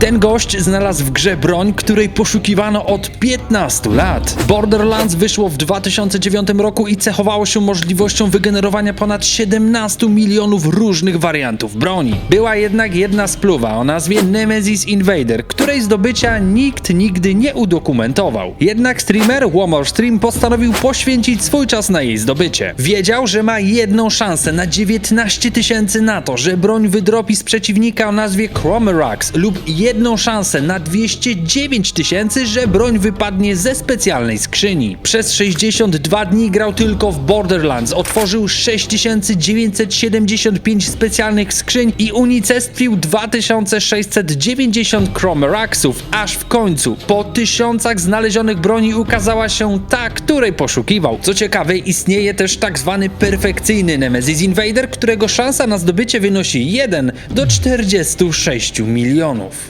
Ten gość znalazł w grze broń, której poszukiwano od 15 lat. Borderlands wyszło w 2009 roku i cechowało się możliwością wygenerowania ponad 17 milionów różnych wariantów broni. Była jednak jedna spluwa o nazwie Nemesis Invader, której zdobycia nikt nigdy nie udokumentował. Jednak streamer Womor Stream postanowił poświęcić swój czas na jej zdobycie. Wiedział, że ma jedną szansę na 19 tysięcy na to, że broń wydropi z przeciwnika o nazwie Chromerax lub jedną szansę na 209 tysięcy, że broń wypadnie ze specjalnej skrzyni. Przez 62 dni grał tylko w Borderlands, otworzył 6975 specjalnych skrzyń i unicestwił 2690 Chromeraxów, aż w końcu po tysiącach znalezionych broni ukazała się ta, której poszukiwał. Co ciekawe, istnieje też tak zwany perfekcyjny Nemesis Invader, którego szansa na zdobycie wynosi 1 do 46 milionów.